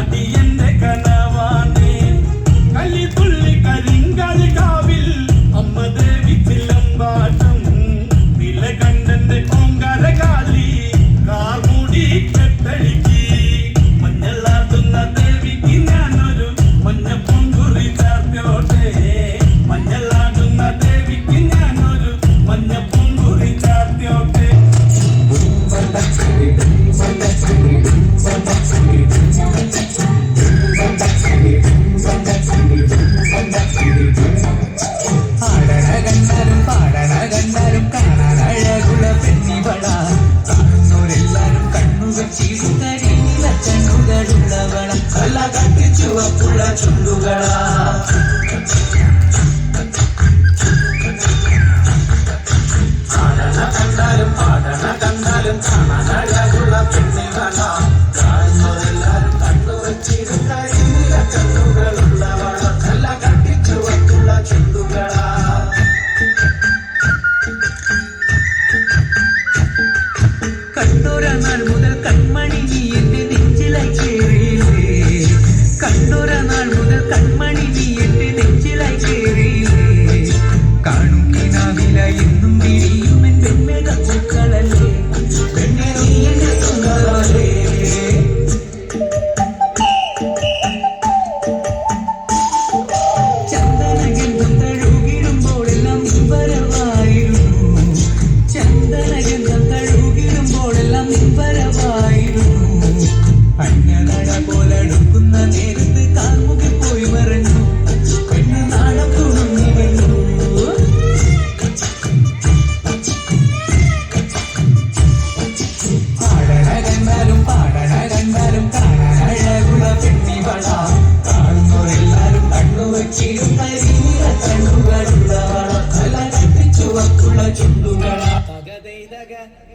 我的眼睛。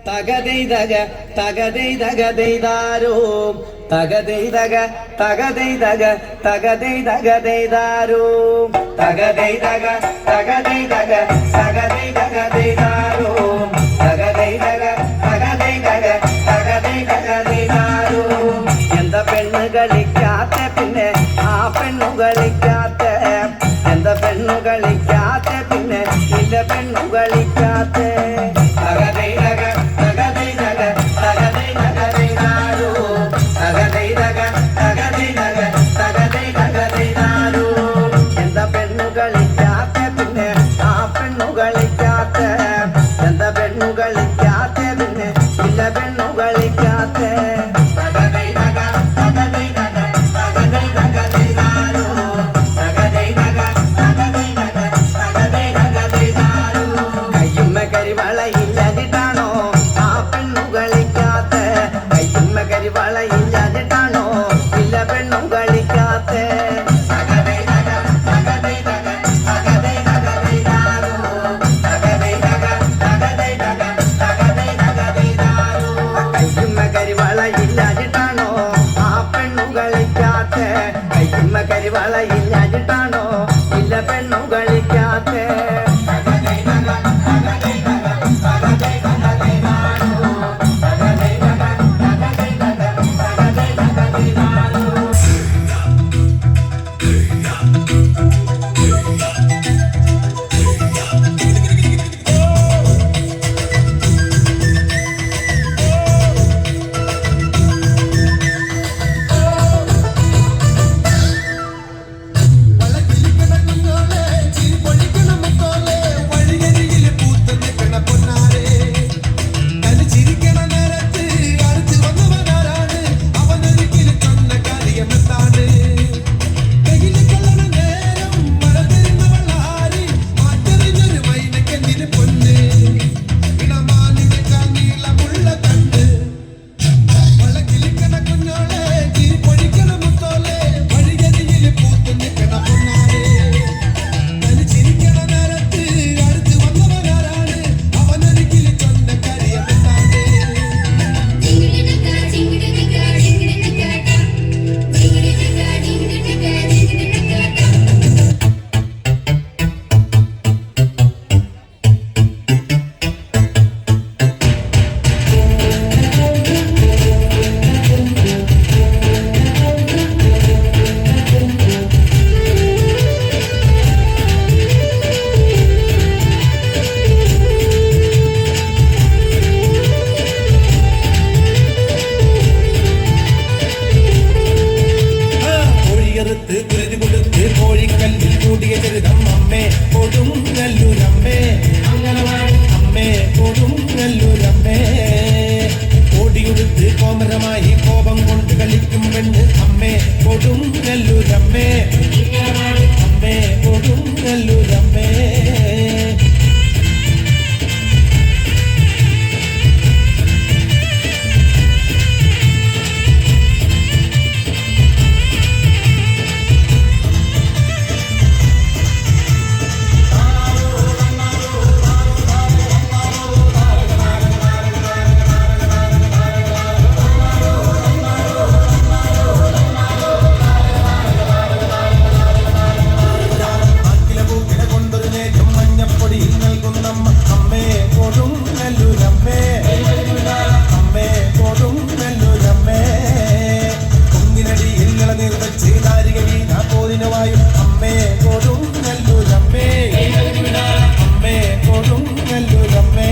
തകതെയ്തക തകതെയ്തകതെയ്താരോ തകതെയ്തക തകതെയ്തക തകതെയ്തകതെയ്താരോ തകതെയ്തക തകതെയ്തക തകതെയ്തകതെയ്താരോ തകതെയ്തക തകതെയ്തക തകതെയ്തകതെയ്താരോ എന്താ പെണ്ണ് കളിക്കാത്ത പിന്നെ ആ പെണ്ണു കളിക്കാത്ത. എന്താ പെണ്ണു കളിക്കാത്ത പിന്നെ നിന്റെ പെണ്ണു കളിക്കാത്ത. കളിക്കാത്ത പിന്നെ ചില പെണ്ണു കളിക്കാത്ത കരിവളയില്ലാതിട്ടാണോ ആ പെണ്ണു കളിക്കാത്ത കയ്യുമ്മ കരിവളയില്ല வலையில் அடி ഒതുങ്ങല്ലുരമ്മേ അമ്മേ ഒതുങ്ങല്ലുരമ്മേ അമ്മേ കൊടും നെല്ലൂരമ്മേ അമ്മേ കൊടും നെല്ലൂരമ്മേ കുങ്ങിനടിയിൽ ഇളനീർ വെച്ച് നാരിക വീണ അമ്മേ കൊടും നെല്ലൂരമ്മേ അമ്മേ കൊടും നെല്ലൂരമ്മേ